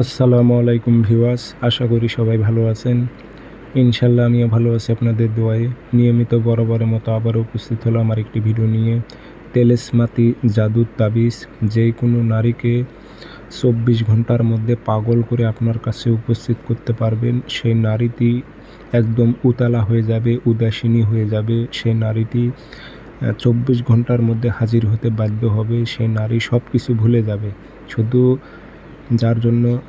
আসসালামু আলাইকুম ভিওয়াস আশা করি সবাই ভালো আছেন। ইনশাল্লাহ আমিও ভালো আছি আপনাদের দোয়ায়। নিয়মিত বরাবরের মতো আবারও উপস্থিত হলো আমার একটি ভিডিও নিয়ে। তেলেসমাতি জাদুর তাবিজ, যে কোনো নারীকে চব্বিশ ঘণ্টার মধ্যে পাগল করে আপনার কাছে উপস্থিত করতে পারবেন। সেই নারীটি একদম উতালা হয়ে যাবে উদাসীনী হয়ে যাবে। সেই নারীটি চব্বিশ ঘণ্টার মধ্যে হাজির হতে বাধ্য হবে। সেই নারী সব কিছু ভুলে যাবে। শুধু যার জন্য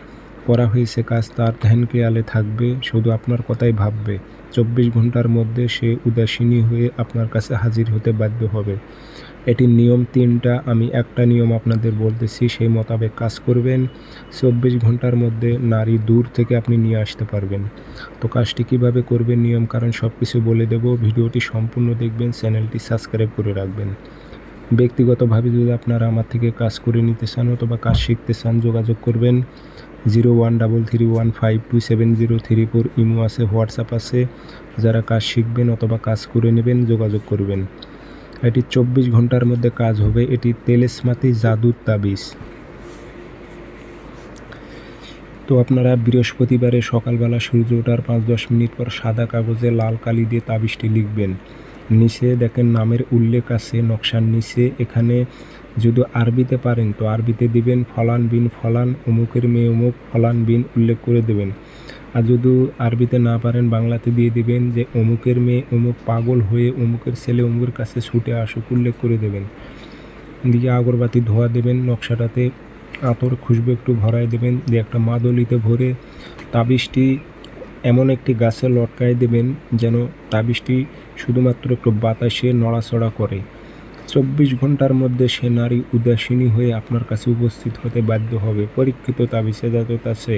করা হয়েছে কাজ, তার ধ্যান খেয়ালে থাকবে, শুধু আপনার কথাই ভাববে। চব্বিশ ঘণ্টার মধ্যে সে উদাসীনী হয়ে আপনার কাছে হাজির হতে বাধ্য হবে। এটির নিয়ম তিনটা, আমি একটা নিয়ম আপনাদের বলতেছি, সেই মোতাবেক কাজ করবেন। চব্বিশ ঘণ্টার মধ্যে নারী দূর থেকে আপনি নিয়ে আসতে পারবেন। তো কাজটি কীভাবে করবেন, নিয়ম, কারণ সব কিছু বলে দেব। ভিডিওটি সম্পূর্ণ দেখবেন, চ্যানেলটি সাবস্ক্রাইব করে রাখবেন। ব্যক্তিগতভাবে যদি আপনারা আমার থেকে কাজ করে নিতে চান অথবা কাজ শিখতে চান, যোগাযোগ করবেন zero one double three one five two seven zero three four imo আছে, হোয়াটসঅ্যাপ আছে। যারা কাজ শিখবেন অথবা কাজ করে নেবেন, যোগাযোগ করবেন। এটি চব্বিশ ঘণ্টার মধ্যে কাজ হবে। এটি তেলেসমাতি জাদুর তাবিজ। তো আপনারা বৃহস্পতিবারে সকালবেলা সূর্য ওঠার পাঁচ দশ মিনিট পর সাদা কাগজে লাল কালি দিয়ে তাবিজটি লিখবেন। নিচে দেখেন নামের উল্লেখ আছে, নকশার নিচে। এখানে যদি আরবিতে পারেন, তো আরবিতে দিবেন, ফলান বিন ফলান, অমুকের মেয়ে অমুক, ফলান বিন উল্লেখ করে দেবেন। আর যদি আরবিতে না পারেন, বাংলাতে দিয়ে দিবেন যে অমুকের মেয়ে অমুক পাগল হয়ে অমুকের ছেলে অমুকের কাছে ছুটে আসুক, উল্লেখ করে দেবেন। দিয়ে আগরবাতি ধোয়া দেবেন, নকশাটাতে আতর খুশবু একটু ভরায় দেবেন, দিয়ে একটা মাদলিতে ভরে তাবিজটি এমন একটি গাছে লটকায় দেবেন যেন তাবিজটি শুধুমাত্র একটু বাতাসে নড়াচড়া করে। চব্বিশ ঘণ্টার মধ্যে সে নারী উদাসীনী হয়ে আপনার কাছে উপস্থিত হতে বাধ্য হবে। পরীক্ষিত তাবিজে যাতে আছে